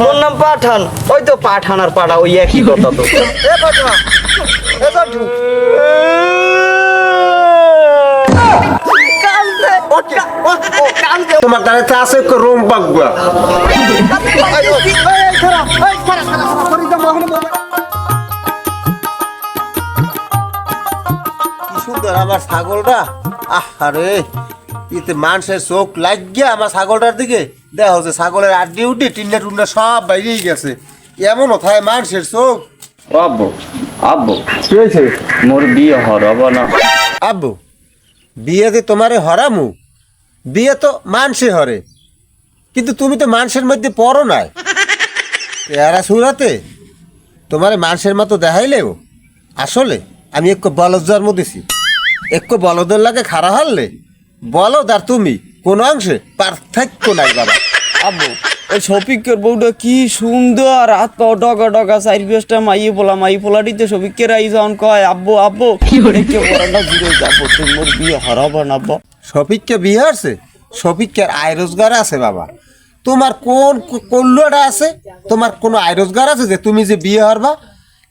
তোর নাম পাঠান। ওই তো পাঠান আর পাড়া ওই একই কথা তো। এ পাঠা এ পাঠু তোমার দ্বারা তো আছে রুম সুন্দর আমার ছাগলটা। আহ আরে ইতে মানুষের চোখ লাগিয়ে আমার ছাগলটার দিকে। দেখা হচ্ছে ছাগলের আড্ডি উড্ডি টিন্না টুন্না সব বাইরেই গেছে। এমনও থাকে মানুষের চোখ। আব্বু আব্বু। কি হয়েছে? মোর বিয়ে হরব না। আব্বু বিয়েতে তোমারে হরামু বিয়ে তো মানসে হরে। কিন্তু তুমি তো মানুষের মধ্যে পড়ো নাই। এরা সুরাতে তোমারে মানুষের মতো দেখাইলেও আসলে আমি একটু বলদ জন্ম দিছি। একটু বলদের লাগে খাড়া হারলে বলদ আর তুমি কোন অংশে পার্থক্য নাই বাবা। আব্বু ওই শফিকের বউটা কি সুন্দর হাত পাও ডগা ডগা চার পিসটা মাইয়ে পোলা মাই পোলাটিতে শফিকের আই যখন কয় আব্বু আব্বু। দেখে বড়টা জুড়ে যাব তুই মোর বিয়ে হরব না আব্বা। শফিককে বিয়ে আছে শফিককে আয় রোজগার আছে বাবা। তোমার কোন কল্যাণটা আছে? তোমার কোনো আয় রোজগার আছে যে তুমি যে বিয়ে হরবা?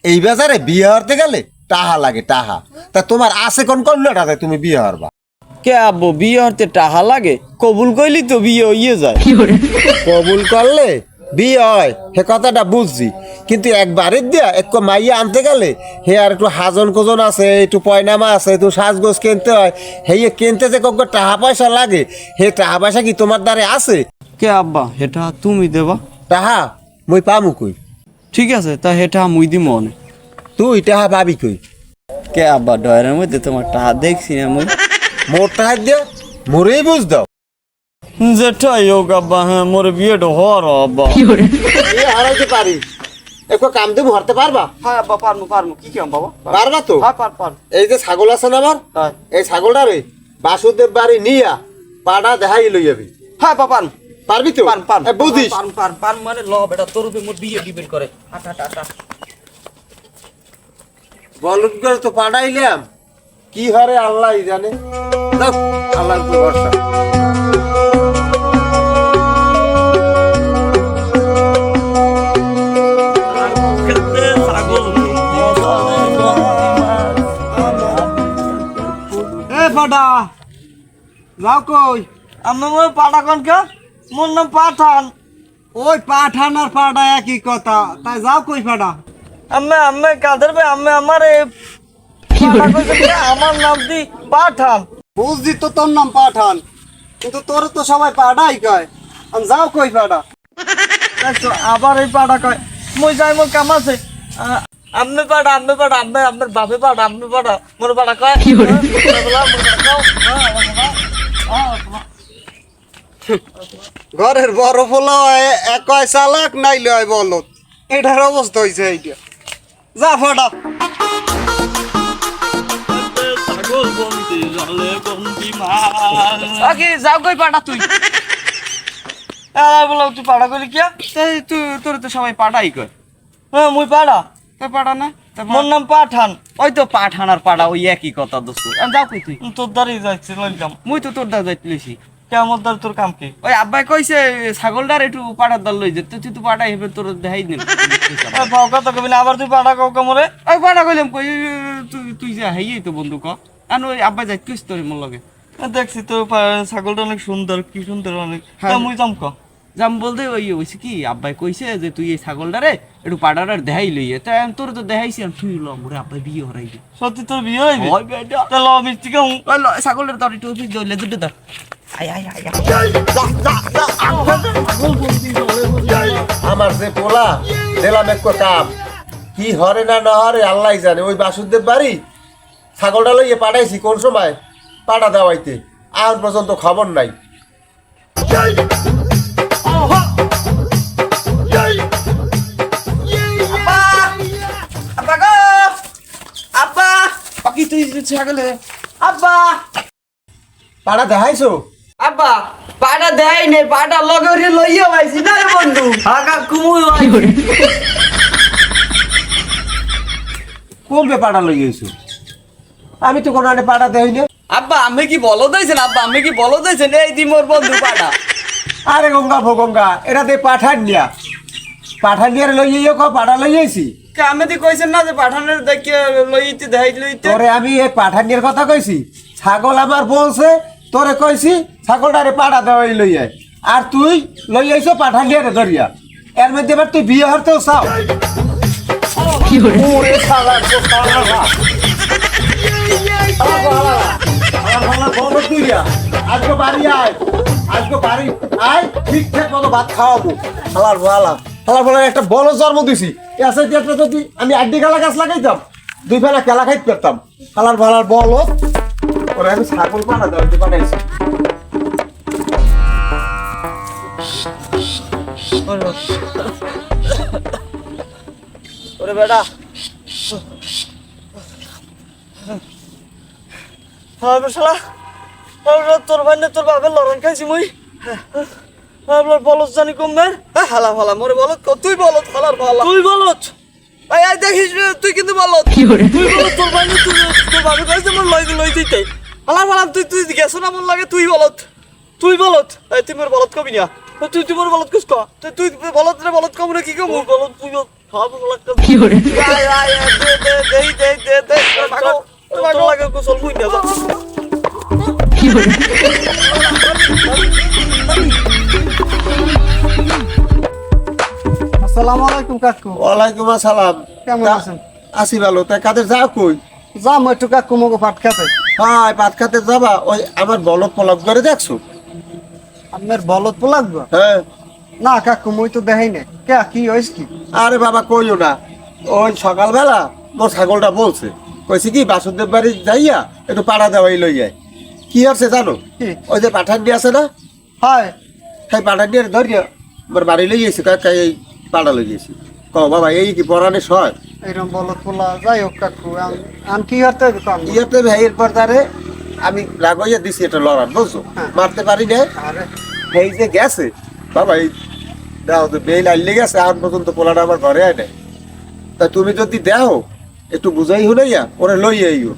এই বাজারে বিয়ে হরতে গেলে টাহা লাগে টাহা। তা তোমার আছে কোন কল্যাণটা তুমি বিয়ে হরবা? কে আব্বু বিয়ে হতে টাহা লাগে? কবুল কইলি তো বিয়ে হইয়ে যায়। কবুল করলে বিয়ে হয় সে কথাটা বুঝছি। কিন্তু একবারের দিয়া এক মাইয়া আনতে গেলে হে আর একটু হাজন কোজন আছে একটু পয়নামা আছে একটু সাজগোজ কিনতে হয় হে কিনতে যে কত টাকা পয়সা লাগে হে টাকা পয়সা কি তোমার দ্বারে আছে? কে আব্বা এটা তুমি দেবা? টাহা মুই পামু কই? ঠিক আছে তা হেটা মুই দি মনে তুই টাহা পাবি কই? কে আব্বা ডয়ের মধ্যে তোমার টাহা দেখছি না মুই। মোর টাহা দিয়া মোরেই বুঝ দাও। যেটাই হোক আব্বা হ্যাঁ মোর বিয়েটা হর আব্বা। এ হারাইতে পারি। একটু কাম দেবো হারতে পারবা? হ্যাঁ আব্বা পারমু পারমু। কি কেমন বাবা? পারবা তো? হ্যাঁ পার পার। এই যে ছাগল আছে না আমার? হ্যাঁ। এই ছাগলটা রে বাসুদেব বাড়ি নিয়া পাড়া দেখাই লই যাবি হ্যাঁ বাবা পার পারবি তো? পার পার বুঝিস। পার পার পার মানে ল বেটা তোর উপরে মোর বিয়ে ডিপেন্ড করে। আটা আটা আটা। বলদ করে তো পাঠাইলাম কি হারে আল্লাহ জানে? যাও, আল্লাহর উপর ভরসা। এ ফাটা যাও কই? আমি মোর পাটা কোন কে? মোর নাম পাঠান। ওই পাঠান আর পাটা একই কথা। তাই যাও কই ফাটা আমি আমি কাদের ভাই? আমি আমার এই পাটা আমার নাম দি পাঠান। বুঝছি তো তোর নাম পাঠান কিন্তু তোর তো সবাই পাঠাই কয়। আমি যাও কই দেখছ আবার এই পাটা কয়। মই যাই মোর কাম আছে। আ- আমি পাটা আমি পাটা আমি আমার বাপে পাটা আমি পাটা মোর পাটা কয়? ঘরের বড় ফোলা এক কয় চালাক নাই লয় বলত। এটার অবস্থা হয়েছে এইটা। যা ফাটা আগে যাও কই পাটা তুই। আরে বলো তুই পাটা কইলি কি তাই তুই তোর তো সবাই পাটাই কয়। হ্যাঁ মুই তুই পাটা না? মোর নাম পাঠান। ওই তো পাঠান আর পাড়া ওই একই কথা দোস্ত। যাও কই তুই? তোর দ্বারাই যাচ্ছি লইলাম। মুই তো তোর দা যাই লইছি। কেমন তোর কাম কি? ওই আব্বাই কইছে ছাগলটার একটু পাটার দল লই যেতে তুই তো হেবে তোর দেখাই দিন ভাও কথা কবি না আবার তুই পাটা কাউ কামরে ওই পাটা কইলাম কই তুই তুই যা তো বন্ধু ক। আন ওই আব্বাই যাই তুই তোর মোর লগে। দেখছি পা- ছাগলটা অনেক সুন্দর কি সুন্দর অনেক। হ্যাঁ। মুই যাম ক? যাম বলতে ওই হইছে কি আব্বাই কইছে যে তুই এই ছাগলটারে একটু পাটার দেখাই লইয়ে। আমি তোর তো দেখাইছি আমি তুই ল মোরে আব্বাই বিয়ে হরাই সত্যি তোর বিয়ে হইবে? মিষ্টি কেমন ল ছাগলটার তোর একটু দইলে দুটো আমার যে পোলা দিলাম এক কাম কি হরে না না হরে আল্লাহ জানে। ওই বাসুদেব বাড়ি ছাগলটা লইয়ে পাঠাইছি কোন সময়? পাঠা দেওয়াইতে। আর পর্যন্ত খবর নাই। আব্বা পাঠা দেখাইছো? আব্বা পাটা দেয় নে পাটা লগে ওরে লইয়া পাইছি না বন্ধু? আগা কুমুই কমবে পাঠা লইয়েছো আমি তো কোনো আনে পাঠা দেই না আব্বা আমি কি বলো দিয়েছেন আব্বা? আমি কি বলো দিয়েছেন এই দি মোর বন্ধু পাটা। আরে গঙ্গা ভো গঙ্গা এটা দিয়ে পাঠান নিয়া। পাঠান দিয়ে লই যাইও ক পাঠা লই যাইছি আমি দি কইছেন না যে পাঠানের দেখিয়ে লইতে দেখাই লইতে? তোরে আমি এই পাঠানির কথা কইছি। ছাগল আমার বলছে তোরে কইছি ছাগলটারে পাঠা দেওয়াই লই আয় আর তুই লই আইছো পাঠানিয়ার ধরিয়া। এর মধ্যে এবার তুই বিয়ে হতেও চাও। আজকে বাড়ি আয়। আজকে বাড়ি আয় ঠিকঠাক মতো ভাত খাওয়াবো। ভালা একটা বড় জন্ম দিছি। এসে যদি আমি আড্ডি গালা গাছ লাগাইতাম দুই বেলা কেলা খাইতে পারতাম। শালার ভালার বল ওরে আমি ছাগল পাঠা দেওয়া পাঠাইছি ওরে বেটা। শালা তোর ভাই না তোর বাপের লড়ন খাইছি মুই। আপনার বলত জানি কমবে হালা ফালা মোরে বলত ক- তুই বলত হালার ফালা তুই বলত এই এই দেখিস তুই কিন্তু বলত তুই বলত তোর ভাই না তুই তোর বাপে কইছে মোর লই লই দিতে হালার ফালা তুই তুই গেছ না মন লাগে তুই বলত। তুই বলত? এই তুই মোর বলত কবি না। তুই তুই মোর বলত কুস ক? তুই তুই বলত রে বলত কম না কি কম? বলত তুই বলত খাব লাগতো কি করে আয় আয় আয়, দে দে দে দে দে দে মাগো লাগে কুসল মুই না যা আসসালামু আলাইকুম কাকু। ওয়ালাইকুম আসসালাম। কেমন আছেন? আছি ভালো তা কাদের যা কই? যাম একটু কাকু মগো ভাত খাতে। হাই ভাত খাতে যাবা ওই আমার বলদ পলক করে দেখছ? আপনার বলত তো লাগবে হ্যাঁ। না কাকু মই তো দেখাই না কে কি হয়েছে কি? আরে বাবা কইও না। ওই সকালবেলা মোর ছাগলটা বলছে। কইছে কি বাসুদেব বাড়ি যাইয়া একটু পাড়া দেওয়াই লই যায় কি আছে জানো? ওই যে পাঠান দিয়ে আছে না? হয়। সেই পাঠান দিয়ে ধরিয়া মোর বাড়ি লই গেছি কাকা এই পাড়া লই গেছি। ক বাবা এই কি পরানে সয় এরকম বলত পোলা যাই হোক কাকু আম- কি হতে হবে কাম ইয়েতে ভাইয়ের পর তারে আমি রাগইয়া দিছি এটা লড়ান বুঝছ? হ্যাঁ। মারতে পারি না আরে। এই যে গেছে বাবা এই দাও তো বেল আইলে গেছে এখন পর্যন্ত পোলাটা আমার ঘরে আয় নাই তা তুমি যদি দেও একটু বুঝাই হুনাইয়া ওরে লই আইও।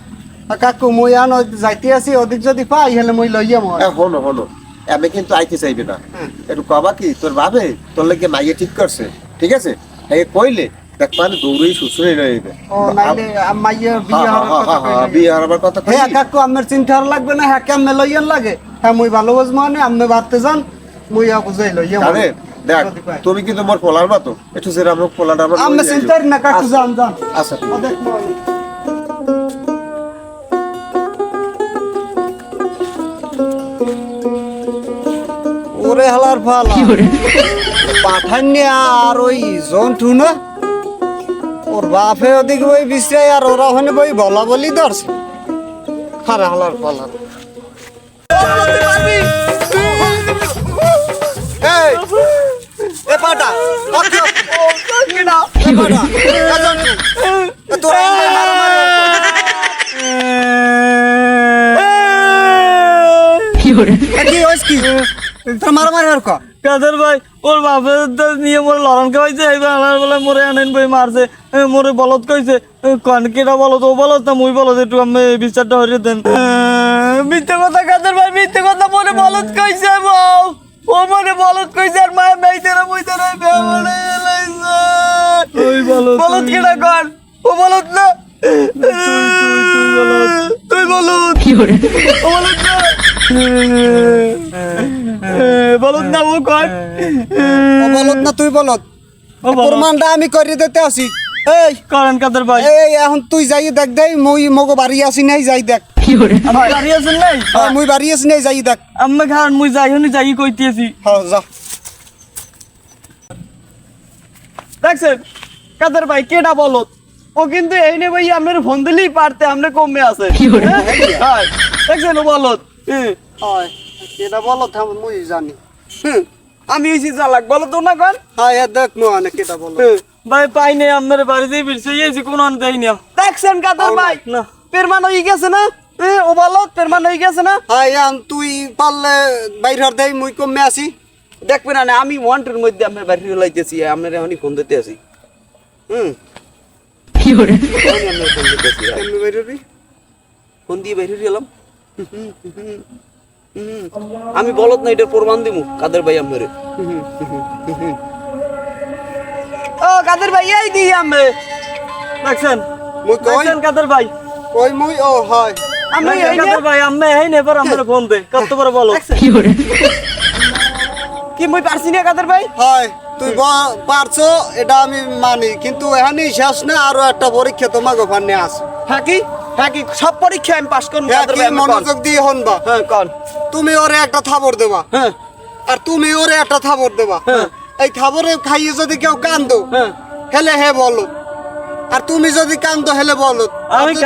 কাকু মই আন যাইতে আছি ওদিক যদি পাই হলে মই লইয়া মই হ্যাঁ হনো হনো আমি কিন্তু আইতে চাইবে না। হুম। একটু কবা কি তোর ভাবে তোর লেগে মাইয়ে ঠিক করছে ঠিক আছে? এই কইলে দেখ মানে দৌড়েই শ্বশুরে রইবে বিয়ে হওয়ার কথা হ্যাঁ কাকু আমার চিন্তা লাগবে না হ্যাঁ কেমনে লইয়ান লাগে। হ্যাঁ মুই ভালো বুঝ মানে আপনি ভাবতে যান মুই বুঝাই লইয়া মই। আরে দেখ তুমি কিন্তু মোর পোলার মতো। একটু সেরকম হোক পোলাটা আমার আমি। চিন্তার না কাকু আচ্ছা, যান যান। আচ্ছা। ওরে হালার ফালা। পাঠাননি আর ওই জন্টু না। ওর বাপে ওদিকে বই বিশ্রাই আর ওরা ওখানে বই বলা বলি ধরছে। হারা হালার। এ কি হইছে কি তোর মারামারি আর কা? কাদের ভাই? ওর বাপের নিয়ে মোরে লড়ন খাওয়াইছে এইবার আমার বলে মোরে আনেন বই মারছে মোরে বলত কইছে এ, কন কেটা বলত ও বলত না মুই বলত একটু আমি বিচারটা হরিয়ে দেন। এ, মিথ্যে কথা কাদের ভাই মিথ্যে কথা মোরে বলত কইছে বউ। ও মোরে বলত কইছে আর মায়ের মেইতে না মুইতে না বে মোরে লাইছে ওই বলত বলত কেটা কর ও বলত না? তুই বলত ও বলত না? বলত না ও কর ও বলত না তুই বলত ও প্রমাণটা আমি করে দিতে আসি। এই করেন কাদের ভাই? এই এখন তুই যাই দেখ দেই মুই মগো বাড়ি আসি নাই যাই দেখ। নাই? হ্যাঁ, বাড়ি আসি নাই যাই দেখ। আমি খান মুই যাই হনি যাই কইতেছি হ্যাঁ যা। দেখছেন? কাদের ভাই কেটা বলত ও কিন্তু এই নে ভাই আপনার ফোন দিলেই পারতে আপনি কমে আছে। হ্যাঁ, দেখছেন ও বলত হ্যাঁ। হয় এটা বলত আমি মুই জানি। হুম আমি এই চালাক বলত না কন? হ্যাঁ এ দেখ মো অনেক এটা হ্যাঁ, ভাই পাই নাই আপনার বাড়িতে ফিরছে এই কোন আন দেই না দেখছেন কাদের ভাই? না। পেরমান হয়ে গেছে না? এ, ও বলত পেরমান হয়ে গেছে না? হ্যাঁ এখন তুই পারলে বাইর হর দেই মুই কমে আসি। দেখবেন না আমি ওয়ান্টের মধ্যে আপনার বাড়ি লাইতেছি আপনার এখনই ফোন দিতে আছি হুম। এখনই আপনার ফোন বাইর হবি? ফোন দিয়ে হয়ে গেলাম। আমি বলত না এটার প্রমাণ দিমু কাদের ভাই আপনারে কাদের ভাই এই দি আমি দেখছেন? মুই কই? কাদের ভাই? কই মুই? ও হয় আমি এই কাদের ভাই? আমি এই নেবার আমার ফোন দে কত বড় বলো? কি মুই পারছি না কাদের ভাই? হয় তুই ব- পারছ এটা আমি মানি কিন্তু এখানেই শেষ না আরও একটা পরীক্ষা তোমাকে ওখানে আছে। হ্যাঁ কি? হ্যাঁ কি? সব পরীক্ষা আমি পাস করব হ্যাঁ। মনোযোগ দিয়ে হনবা হ্যাঁ কন। তুমি ওরে একটা থাবর দেবা। হ্যাঁ। আর তুমি ওরে একটা থাবর দেবা। হ্যাঁ। এই থাবরে খাইয়ে যদি কেউ কান্দো হ্যাঁ। হেলে হে বলো আর তুমি যদি কান্দো হেলে বলো আমি তো।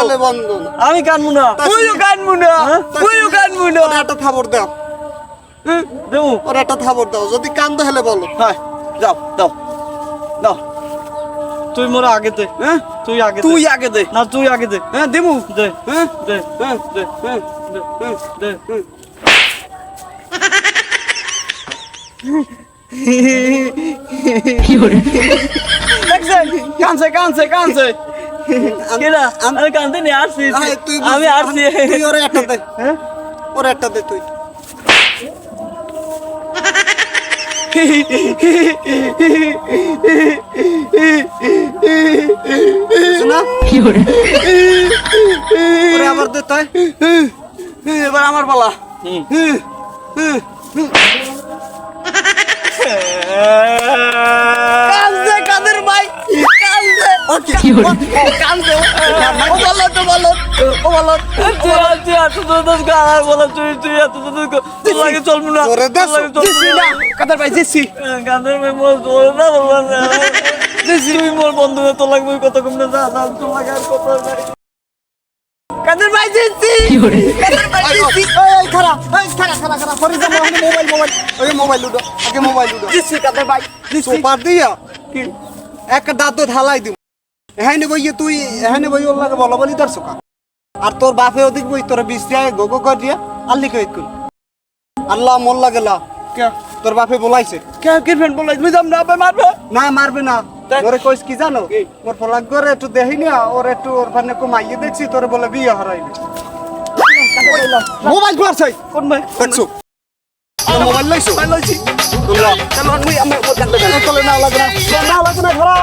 হেলে বন্ধ। আমি কানবো না। তুইও কানবু না? তুইও কানবু না। ওরে একটা থাবর দাও। দেবো। ওরে একটা থাবর দাও। যদি কান্দো হেলে বলো হ্যাঁ যাও দাও দাও। তুই মোর আগে দে। হ্যাঁ? তুই আগে তুই আগে দে। না তুই আগে দে। হ্যাঁ দিমু দে। হ্যাঁ? দে হ্যাঁ দে। হ্যাঁ কানছে কানছে কানছে আমি কানতে নিয়ে আসছি আমি আসছি তুই ওরে একটা দে? ওরে একটা দে তুই বুঝছ না ওরে আবার দে তাই এবার আমার পালা। কাদের ভাই ও ও তুই তুই এত তুই তুই তোর লাগে চলবো না। জোরে দে, তোর লাগে চলবো না। কাদের ভাই দিছি। গানের মেয়ে মোর তোর না বলব না। তুই মোর বন্ধু তোর লাগবে কত কম না। যা তোর লাগে আর কত কাদের ভাই দিছি কাদের ভাই দিছি এই খারা এই খারা খারা খারা ফরি যা মোবাইল মোবাইল ওই মোবাইল লুডো আগে মোবাইল লুডো দিছি কাদের ভাই? দিছি সোপার দিয়া? কি? একটা দাঁত ঢালাই দিব। এখানে বইয়ে তুই এখানে বই ওর লাগে বলা বলি তার সোকা আর তোর বাপে ওদিক বই তোর বিশ্রায় গোগো কর দিয়া আল্লি কই কুল আল্লাহ মোর লাগে লা কে? তোর বাপে বলাইছে। কে না মারবে? না মারবে না। দেখ। তোরে কইস কি জানো? মোর ফলাক করে একটু দেখি না ওর একটু ওর কো কমাইয়ে দেখছি তোরে বলে বিয়ে হরাইবে মোবাইল করছে কোন ভাই? দেখছ? মোবাইল লাইছো? ভাই লইছি। তোমরা চলো আমি আমি কান্দে না লাগে না। না লাগে না ঘোরা